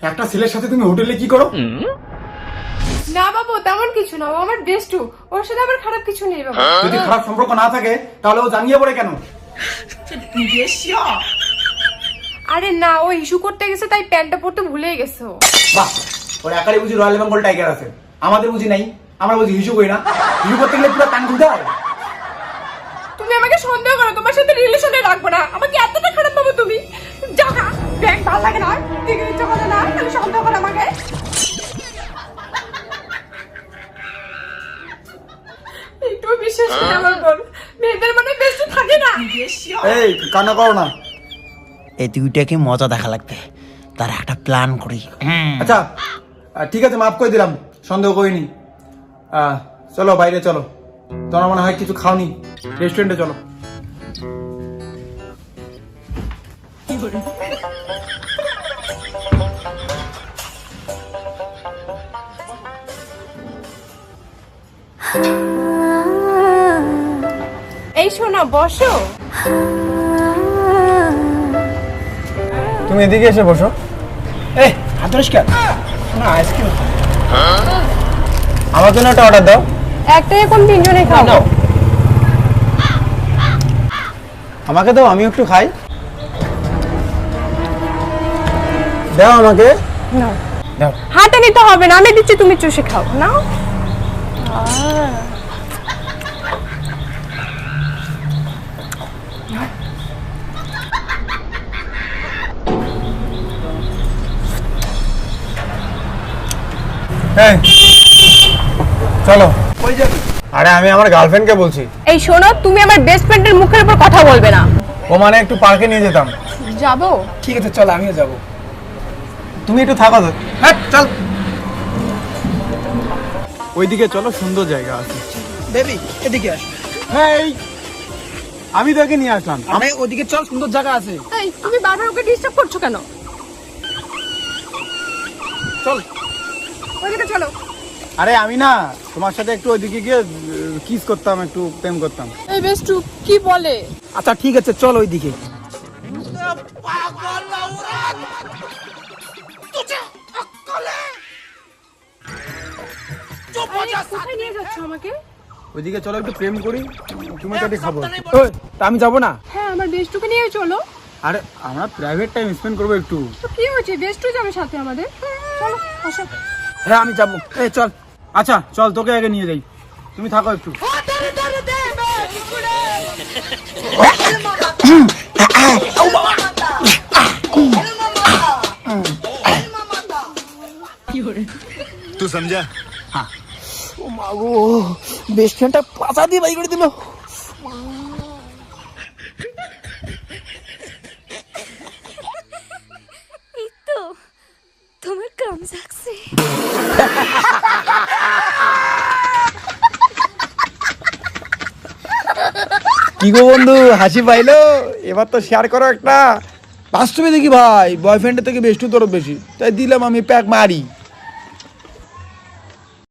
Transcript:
একটা ছেলের সাথে তুমি হোটেলে কি করো? না বাবু তেমন কিছু না ও আমার বেস্টু ওর সাথে আমার খারাপ কিছু নেই বাবু। যদি খারাপ সম্পর্ক না থাকে তাহলে ও জানিয়ে পড়ে কেন? আরে না ও ইস্যু করতে গেছে তাই প্যান্টটা পরতে ভুলেই গেছে ও। বাহ! ওর একারে বুঝি রয়্যাল বেঙ্গল টাইগার আছে। আমাদের বুঝি নাই আমরা বুঝি হিসু করি না। হিসু করতে গেলে পুরো কান খুলতে হয়। তুমি আমাকে সন্দেহ করো তোমার সাথে রিলেশনে রাখব না। আমাকে এতটা খারাপ পাবো বিশ্বাস করে আমার বল মেয়েদের মনে বেস্ট থাকে না। এই কান্না করো না। এই দুইটাকে মজা দেখা লাগবে। তার একটা প্ল্যান করি। আচ্ছা ঠিক আছে মাফ করে দিলাম। সন্দেহ করিনি। আহ, চলো বাইরে চলো। তোমার মনে হয় কিছু খাওনি? রেস্টুরেন্টে চলো। এই শোনো বসো। তুমি এদিকে এসে বসো। এই হাত পরিষ্কার না আইসক্রিম। আমার জন্য একটা অর্ডার দাও। একটা এখন তিনজনে খাব। আমাকে দাও আমি একটু খাই। দাও আমাকে। নাও দাও। হাতে নিতে হবে না আমি দিচ্ছি তুমি চুষে খাও। না এই চলো। আরে আমি আমার গার্লফ্রেন্ডকে বলছি। এই শোনো তুমি আমার বেস্ট ফ্রেন্ডের মুখের উপর কথা বলবে না। ও মানে একটু পার্কে নিয়ে যেতাম। যাব? ঠিক আছে চল আমিও যাব। তুমি একটু থাকো তো। হ্যাঁ চল। ওইদিকে চলো সুন্দর জায়গা আছে। বেবি এদিকে আস। হ্যাঁ এই আমি তোকে নিয়ে আসলাম। আমি ওদিকে চল সুন্দর জায়গা আছে। এই তুমি বারবার ওকে ডিস্টার্ব করছ কেন? চল। ওইদিকে চলো। আরে আমি না তোমার সাথে একটু ওইদিকে গিয়ে কিস করতাম একটু প্রেম করতাম। এই বেস্টু কি বলে? আচ্ছা ঠিক আছে চল ওইদিকে। কোথায় নিয়ে যাচ্ছ আমাকে? ওইদিকে চলো একটু প্রেম করি। তুমি চাটি খাব ওই, তা আমি যাব না? হ্যাঁ আমার বেস্টুকে নিয়ে চলো। আরে আমরা প্রাইভেট টাইম স্পেন্ড করব একটু। কি হয়েছে? বেস্টু যাবে সাথে আমাদের। চলো আসো। হ্যাঁ আমি যাব। এই চল। আচ্ছা চল তোকে আগে নিয়ে যাই। তুমি থাকো একটু। তুই সমঝা ও মাগো বেস্ট ফ্রেন্ডটা পাতা দিয়ে বাইক করে দিল কি গো বন্ধু, হাসি পাইলো? এবার তো শেয়ার করো একটা। বাস্তবে দেখি ভাই বয়ফ্রেন্ডের থেকে বেস্টু তোর বেশি, তাই দিলাম আমি প্যাক মারি।